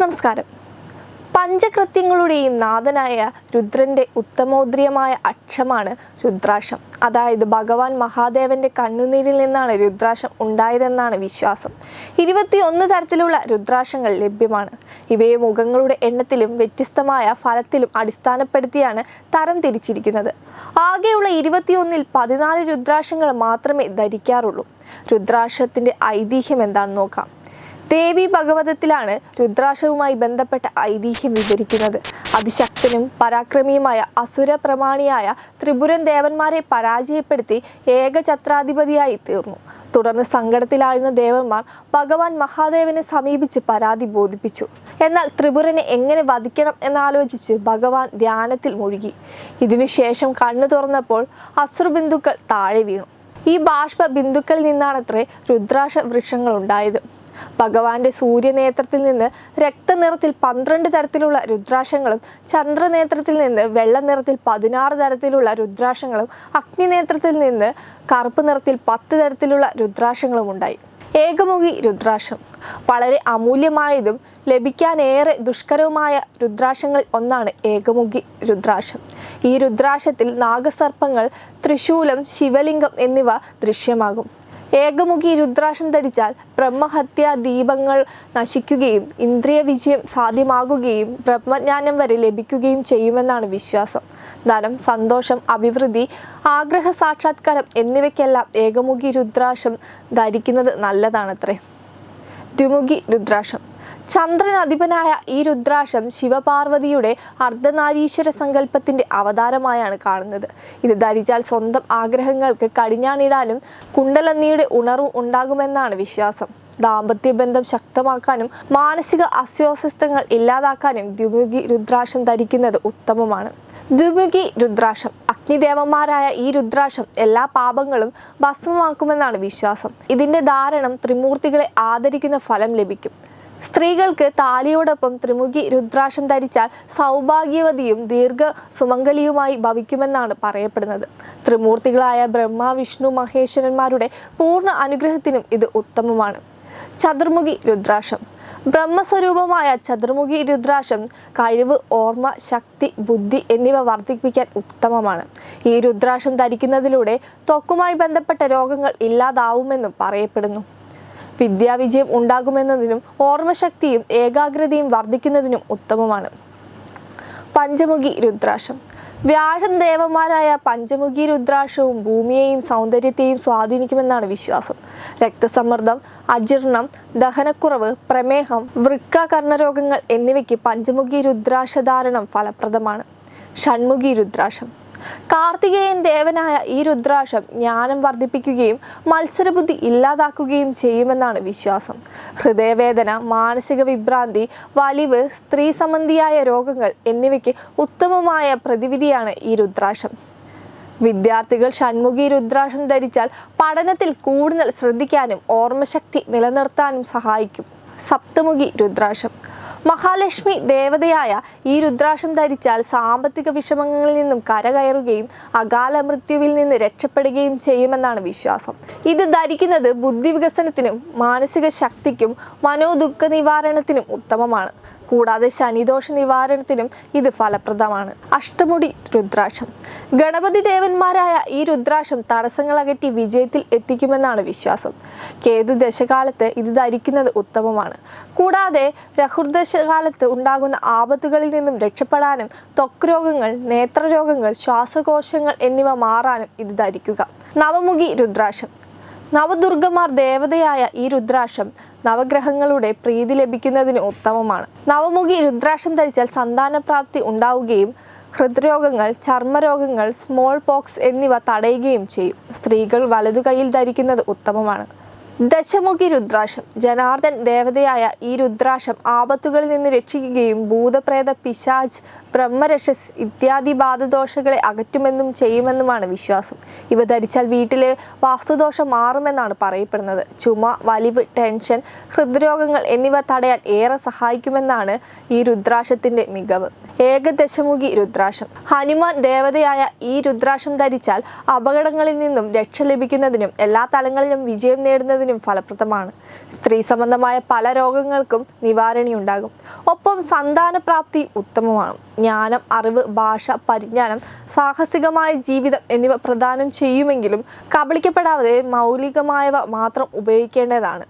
നമസ്കാരം. പഞ്ചകൃത്യങ്ങളുടെയും നാഥനായ രുദ്രന്റെ ഉത്തമോദ്രിയമായ അക്ഷമാണ് രുദ്രാക്ഷം. അതായത് ഭഗവാൻ മഹാദേവന്റെ കണ്ണുനീരിൽ നിന്നാണ് രുദ്രാക്ഷം ഉണ്ടായതെന്നാണ് വിശ്വാസം. ഇരുപത്തിയൊന്ന് തരത്തിലുള്ള രുദ്രാക്ഷങ്ങൾ ലഭ്യമാണ്. ഇവയെ മുഖങ്ങളുടെ എണ്ണത്തിലും വ്യത്യസ്തമായ ഫലത്തിലും അടിസ്ഥാനപ്പെടുത്തിയാണ് തരം തിരിച്ചിരിക്കുന്നത്. ആകെയുള്ള ഇരുപത്തിയൊന്നിൽ പതിനാല് രുദ്രാക്ഷങ്ങൾ മാത്രമേ ധരിക്കാറുള്ളൂ. രുദ്രാക്ഷത്തിന്റെ ഐതിഹ്യം എന്താണെന്ന് നോക്കാം. ദേവി ഭഗവതത്തിലാണ് രുദ്രാക്ഷവുമായി ബന്ധപ്പെട്ട ഐതിഹ്യം വിവരിക്കുന്നത്. അതിശക്തനും പരാക്രമിയുമായ അസുര പ്രമാണിയായ ത്രിപുരൻ ദേവന്മാരെ പരാജയപ്പെടുത്തി ഏകഛത്രാധിപതിയായി തീർന്നു. തുടർന്ന് സങ്കടത്തിലായിരുന്ന ദേവന്മാർ ഭഗവാൻ മഹാദേവനെ സമീപിച്ച് പരാതി ബോധിപ്പിച്ചു. എന്നാൽ ത്രിപുരനെ എങ്ങനെ വധിക്കണം എന്നാലോചിച്ച് ഭഗവാൻ ധ്യാനത്തിൽ മുഴുകി. ഇതിനുശേഷം കണ്ണു തുറന്നപ്പോൾ അസുരബിന്ദുക്കൾ താഴെ വീണു. ഈ ബാഷ്പ ബിന്ദുക്കളിൽ നിന്നാണത്രേ രുദ്രാക്ഷ വൃക്ഷങ്ങൾ ഉണ്ടായത് ഭഗവാന്റെ സൂര്യനേത്രത്തിൽ നിന്ന് രക്തനിറത്തിൽ പന്ത്രണ്ട് തരത്തിലുള്ള രുദ്രാക്ഷങ്ങളും ചന്ദ്രനേത്രത്തിൽ നിന്ന് വെള്ള നിറത്തിൽ പതിനാറ് തരത്തിലുള്ള രുദ്രാക്ഷങ്ങളും അഗ്നിനേത്രത്തിൽ നിന്ന് കറുപ്പ് നിറത്തിൽ പത്ത് തരത്തിലുള്ള രുദ്രാക്ഷങ്ങളും ഉണ്ടായി. ഏകമുഖി രുദ്രാക്ഷം. വളരെ അമൂല്യമായതും ലഭിക്കാനേറെ ദുഷ്കരവുമായ രുദ്രാക്ഷങ്ങൾ ഒന്നാണ് ഏകമുഖി രുദ്രാക്ഷം. ഈ രുദ്രാക്ഷത്തിൽ നാഗസർപ്പങ്ങൾ ത്രിശൂലം ശിവലിംഗം എന്നിവ ദൃശ്യമാകും. ഏകമുഖി രുദ്രാക്ഷം ധരിച്ചാൽ ബ്രഹ്മഹത്യ ദീപങ്ങൾ നശിക്കുകയും ഇന്ദ്രിയ വിജയം സാധ്യമാകുകയും ബ്രഹ്മജ്ഞാനം വരെ ലഭിക്കുകയും ചെയ്യുമെന്നാണ് വിശ്വാസം. ധനം സന്തോഷം അഭിവൃദ്ധി ആഗ്രഹ സാക്ഷാത്കാരം എന്നിവയ്ക്കെല്ലാം ഏകമുഖി രുദ്രാക്ഷം ധരിക്കുന്നത് നല്ലതാണത്രേ. ദ്വിമുഖി രുദ്രാക്ഷം. ചന്ദ്രൻ അധിപനായ ഈ രുദ്രാക്ഷം ശിവപാർവതിയുടെ അർദ്ധനാരീശ്വര സങ്കല്പത്തിന്റെ അവതാരമായാണ് കാണുന്നത്. ഇത് ധരിച്ചാൽ സ്വന്തം ആഗ്രഹങ്ങൾക്ക് കടിഞ്ഞാണിടാനും കുണ്ടലന്നിയുടെ ഉണർവ് ഉണ്ടാകുമെന്നാണ് വിശ്വാസം. ദാമ്പത്യ ബന്ധം ശക്തമാക്കാനും മാനസിക അസ്വസ്ഥങ്ങൾ ഇല്ലാതാക്കാനും ദ്വിമുഖി രുദ്രാക്ഷം ധരിക്കുന്നത് ഉത്തമമാണ്. ദ്വിമുഖി രുദ്രാക്ഷം അഗ്നിദേവന്മാരായ ഈ രുദ്രാക്ഷം എല്ലാ പാപങ്ങളും ഭസ്മമാക്കുമെന്നാണ് വിശ്വാസം. ഇതിന്റെ ധാരണം ത്രിമൂർത്തികളെ ആദരിക്കുന്ന ഫലം ലഭിക്കും. സ്ത്രീകൾക്ക് താലിയോടൊപ്പം ത്രിമുഖി രുദ്രാക്ഷം ധരിച്ചാൽ സൗഭാഗ്യവതിയും ദീർഘ സുമംഗലിയുമായി ഭവിക്കുമെന്നാണ് പറയപ്പെടുന്നത്. ത്രിമൂർത്തികളായ ബ്രഹ്മ വിഷ്ണു മഹേശ്വരന്മാരുടെ പൂർണ അനുഗ്രഹത്തിനും ഇത് ഉത്തമമാണ്. ചതുർമുഖി രുദ്രാക്ഷം. ബ്രഹ്മസ്വരൂപമായ ചതുർമുഖി രുദ്രാക്ഷം കഴിവ് ഓർമ്മ ശക്തി ബുദ്ധി എന്നിവ വർദ്ധിപ്പിക്കാൻ ഉത്തമമാണ്. ഈ രുദ്രാക്ഷം ധരിക്കുന്നതിലൂടെ ത്വക്കുമായി ബന്ധപ്പെട്ട രോഗങ്ങൾ ഇല്ലാതാവുമെന്നും പറയപ്പെടുന്നു. വിദ്യാവിജയം ഉണ്ടാകുമെന്നതിനും ഓർമ്മശക്തിയും ഏകാഗ്രതയും വർദ്ധിക്കുന്നതിനും ഉത്തമമാണ്. പഞ്ചമുഖി രുദ്രാക്ഷം. വ്യാഴം ദേവന്മാരായ പഞ്ചമുഖി രുദ്രാക്ഷവും ഭൂമിയെയും സൗന്ദര്യത്തെയും സ്വാധീനിക്കുമെന്നാണ് വിശ്വാസം. രക്തസമ്മർദ്ദം അജീർണം ദഹനക്കുറവ് പ്രമേഹം വൃക്ക കർണരോഗങ്ങൾ എന്നിവയ്ക്ക് പഞ്ചമുഖി രുദ്രാക്ഷധാരണം ഫലപ്രദമാണ്. ഷൺമുഖി രുദ്രാക്ഷം. കാർത്തികേയൻ ദേവനായ ഈ രുദ്രാക്ഷം ജ്ഞാനം വർദ്ധിപ്പിക്കുകയും മത്സരബുദ്ധി ഇല്ലാതാക്കുകയും ചെയ്യുമെന്നാണ് വിശ്വാസം. ഹൃദയവേദന മാനസിക വിഭ്രാന്തി വലിവ് സ്ത്രീ സംബന്ധിയായ രോഗങ്ങൾ എന്നിവയ്ക്ക് ഉത്തമമായ പ്രതിവിധിയാണ് ഈ രുദ്രാക്ഷം. വിദ്യാർത്ഥികൾ ഷൺമുഖി രുദ്രാക്ഷം ധരിച്ചാൽ പഠനത്തിൽ കൂടുതൽ ശ്രദ്ധിക്കാനും ഓർമ്മശക്തി നിലനിർത്താനും സഹായിക്കും. സപ്തമുഖി രുദ്രാക്ഷം. മഹാലക്ഷ്മി ദേവതയായ ഈ രുദ്രാക്ഷം ധരിച്ചാൽ സാമ്പത്തിക വിഷമങ്ങളിൽ നിന്നും കരകയറുകയും അകാല മൃത്യുവിൽ നിന്ന് രക്ഷപ്പെടുകയും ചെയ്യുമെന്നാണ് വിശ്വാസം. ഇത് ധരിക്കുന്നത് ബുദ്ധി വികസനത്തിനും മാനസിക ശക്തിക്കും മനോദുഃഖ നിവാരണത്തിനും ഉത്തമമാണ്. കൂടാതെ ശനിദോഷ നിവാരണത്തിനും ഇത് ഫലപ്രദമാണ്. അഷ്ടമുടി രുദ്രാക്ഷം. ഗണപതി ദേവന്മാരായ ഈ രുദ്രാക്ഷം തടസ്സങ്ങൾ അകറ്റി വിജയത്തിൽ എത്തിക്കുമെന്നാണ് വിശ്വാസം. കേതു ദശകാലത്ത് ഇത് ധരിക്കുന്നത് ഉത്തമമാണ്. കൂടാതെ രഹുർദശകാലത്ത് ഉണ്ടാകുന്ന ആപത്തുകളിൽ നിന്നും രക്ഷപ്പെടാനും ത്വക്ക് രോഗങ്ങൾ നേത്രരോഗങ്ങൾ ശ്വാസകോശങ്ങൾ എന്നിവ മാറാനും ഇത് ധരിക്കുക. നവമുഖി രുദ്രാക്ഷം. നവദുർഗമാർ ദേവതയായ ഈ രുദ്രാക്ഷം നവഗ്രഹങ്ങളുടെ പ്രീതി ലഭിക്കുന്നതിന് ഉത്തമമാണ്. നവമുഖി രുദ്രാക്ഷം ധരിച്ചാൽ സന്താനപ്രാപ്തി ഉണ്ടാവുകയും ഹൃദ്രോഗങ്ങൾ ചർമ്മരോഗങ്ങൾ സ്മോൾ പോക്സ് എന്നിവ തടയുകയും ചെയ്യും. സ്ത്രീകൾ വലതു കൈയിൽ ധരിക്കുന്നത് ഉത്തമമാണ്. ദശമുഖി രുദ്രാക്ഷം ജനാർദ്ദൻ ദേവതയായ ഈ രുദ്രാക്ഷം ആപത്തുകളിൽ നിന്ന് രക്ഷിക്കുകയും ഭൂതപ്രേത പിശാജ് ബ്രഹ്മരക്ഷസ് ഇത്യാദി ബാധദോഷങ്ങളെ അകറ്റുമെന്നും ചെയ്യുമെന്നുമാണ് വിശ്വാസം. ഇവ ധരിച്ചാൽ വീട്ടിലെ വാസ്തുദോഷം മാറുമെന്നാണ് പറയപ്പെടുന്നത്. ചുമ വലിവ് ടെൻഷൻ ഹൃദ്രോഗങ്ങൾ എന്നിവ തടയാൻ ഏറെ സഹായിക്കുമെന്നാണ് ഈ രുദ്രാക്ഷത്തിന്റെ മികവ്. ഏകദശമുഖി രുദ്രാക്ഷം. ഹനുമാൻ ദേവതയായ ഈ രുദ്രാക്ഷം ധരിച്ചാൽ അപകടങ്ങളിൽ നിന്നും രക്ഷ ലഭിക്കുന്നതിനും എല്ലാ തലങ്ങളിലും വിജയം നേടുന്നതിനും ഫലപ്രദമാണ്. സ്ത്രീ സംബന്ധമായ പല രോഗങ്ങൾക്കും നിവാരണിയുണ്ടാകും. ഒപ്പം സന്താനപ്രാപ്തി ഉത്തമമാണ്. ജ്ഞാനം അറിവ് ഭാഷ പരിജ്ഞാനം സാഹസികമായ ജീവിതം എന്നിവ പ്രദാനം ചെയ്യുമെങ്കിലും കബളിക്കപ്പെടാതെ മൗലികമായവ മാത്രം ഉപയോഗിക്കേണ്ടതാണ്.